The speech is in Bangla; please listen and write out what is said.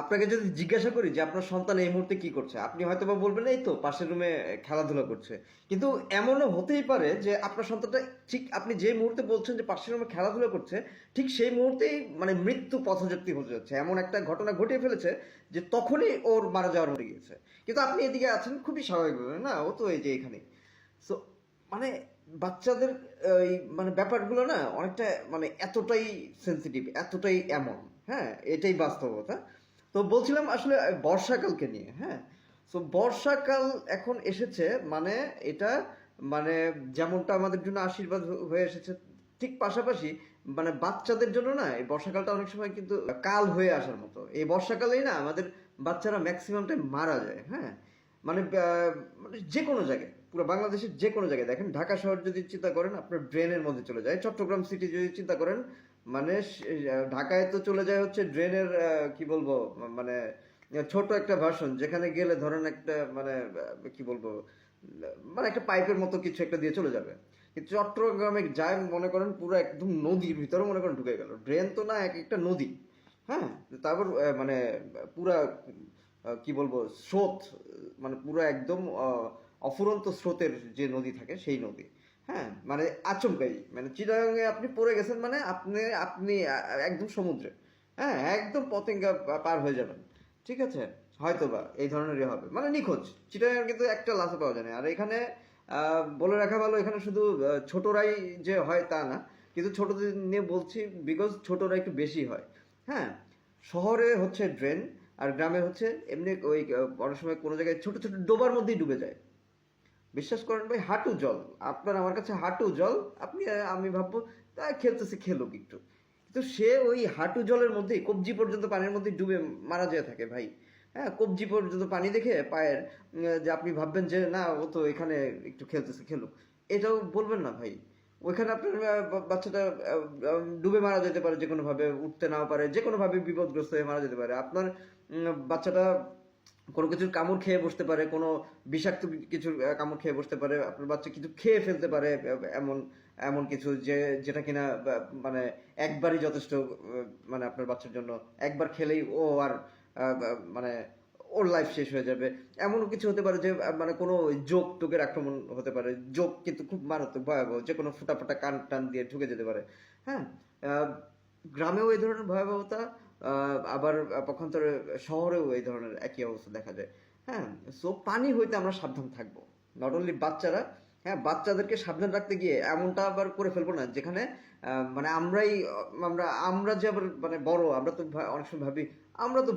আপনাকে যদি জিজ্ঞাসা করি যে আপনার সন্তান এই মুহূর্তে কি করছে, আপনি হয়তো বা বলবেন, এই তো পাশের রুমে খেলাধুলা করছে। কিন্তু এমনও হতেই পারে যে আপনার সন্তানটা ঠিক আপনি যে মুহূর্তে বলছেন যে পাশের রুমে খেলাধুলা করছে, ঠিক সেই মুহূর্তেই মানে মৃত্যু পথযাত্রী হতে যাচ্ছে। এমন একটা ঘটনা ঘটিয়ে ফেলেছে যে তখনই ওর মারা যাওয়ার মরে গিয়েছে। কিন্তু আপনি এদিকে আছেন খুবই স্বাভাবিকভাবে, না? ও তো এই যে এখানে সো মানে বাচ্চাদের, এই মানে ব্যাপারগুলো না অনেকটা মানে এতটাই সেন্সিটিভ এতটাই এমন হ্যাঁ? এটাই বাস্তবতা। তো বলছিলাম আসলে বর্ষাকালকে নিয়ে হ্যাঁ? সো বর্ষাকাল এখন এসেছে মানে এটা মানে যেমনটা আমাদের জন্য আশীর্বাদ হয়ে এসেছে, ঠিক পাশাপাশি মানে বাচ্চাদের জন্য না, এই বর্ষাকালটা অনেক সময় কিন্তু কাল হয়ে আসার মতো। এই বর্ষাকালেই না, আমাদের বাচ্চারা ম্যাক্সিমাম টাইম মারা যায় হ্যাঁ? মানে মানে যে কোনো জায়গায়, পুরো বাংলাদেশের যে কোনো জায়গায়। দেখেন, ঢাকা শহর যদি চিন্তা করেন, আপনার ড্রেনের মধ্যে চলে যায়। চট্টগ্রাম সিটি যদি চিন্তা করেন মানে ঢাকায় তো চলে যায় হচ্ছে ড্রেনের কি বলব মানে ছোট একটা ভার্সন যেখানে গেলে ধরেন একটা মানে কি বলব মানে একটা পাইপের মতো কিছু একটা দিয়ে চলে যাবে। কিন্তু চট্টগ্রামে যায় মনে করেন পুরো একদম নদীর ভিতরে মনে করেন ঢুকে গেল। ড্রেন তো না এক একটা নদী হ্যাঁ? তারপর মানে পুরা কি বলব, স্রোত মানে পুরো একদম অফুরন্ত স্রোতের যে নদী থাকে সেই নদী। হ্যাঁ মানে আচমকাই। মানে চিটাগাঙে আপনি পড়ে গেছেন মানে আপনি আপনি একদম সমুদ্রে। হ্যাঁ একদম পতেঙ্গা পার হয়ে যাবেন। ঠিক আছে? হয়তো বা এই ধরনেরই হবে। মানে নিখোঁজ। চিটাগাং কিন্তু একটা লাশও পাওয়া যায় না। আর এখানে বলে রাখা ভালো, এখানে শুধু ছোটরাই যে হয় তা না। কিন্তু ছোটদের নিয়ে বলছি বিকজ ছোটরা একটু বেশি হয়। হ্যাঁ শহরে হচ্ছে ড্রেন, আর গ্রামে হচ্ছে এমনি ওই অনেক সময় কোনো জায়গায় ছোট ছোট ডোবার মধ্যেই ডুবে যায়। বিশ্বাস করেন ভাই, হাঁটু জল। আপনার আমার কাছে হাঁটু জল, আপনি, আমি ভাববো তা খেলতেছে, খেলুক একটু। কিন্তু সে ওই হাঁটু জলের মধ্যেই, কবজি পর্যন্ত পানির মধ্যে ডুবে মারা যেয়ে থাকে ভাই। হ্যাঁ কবজি পর্যন্ত পানি দেখে পায়ের যে আপনি ভাববেন যে, না, ও তো এখানে একটু খেলতেছে, খেলুক। এটাও বলবেন না ভাই। ওইখানে আপনার বাচ্চাটা ডুবে মারা যেতে পারে যে কোনোভাবে উঠতে নাও পারে যে কোনোভাবে বিপদগ্রস্ত হয়ে মারা যেতে পারে। আপনার বাচ্চাটা কোনো কিছুর কামড় খেয়ে বসতে পারে, কোনো বিষাক্ত কিছুর কামড় খেয়ে বসতে পারে, আপনার বাচ্চা কিছু খেয়ে ফেলতে পারে এমন এমন কিছু যে, যেটা কিনা মানে একবারই যথেষ্ট মানে আপনার বাচ্চার জন্য একবার খেলেই ও আর মানে ওর লাইফ শেষ হয়ে যাবে। এমন কিছু হতে পারে যে মানে কোনো যোগ টোকের আক্রমণ হতে পারে। যোগ কিন্তু খুব মারাত্মক, ভয়াবহ, যে কোনো ফুটা ফুটা কান টান দিয়ে ঢুকে যেতে পারে। হ্যাঁ গ্রামেও এই ধরনের ভয়াবহতা আবার পক্ষান্তরে শহরেও এই ধরনের একই অবস্থা দেখা যায়। হ্যাঁ সো পানি হইতে আমরা সাবধান থাকব। নট অনলি বাচ্চারা হ্যাঁ বাচ্চাদেরকে সাবধান রাখতে গিয়ে এমনটা আবার করে ফেলব না, যেখানে মানে আমরাই, আমরা আমরা যে আবার মানে বড়, আমরা তো অনেক সময় ভাবি, আমরা তো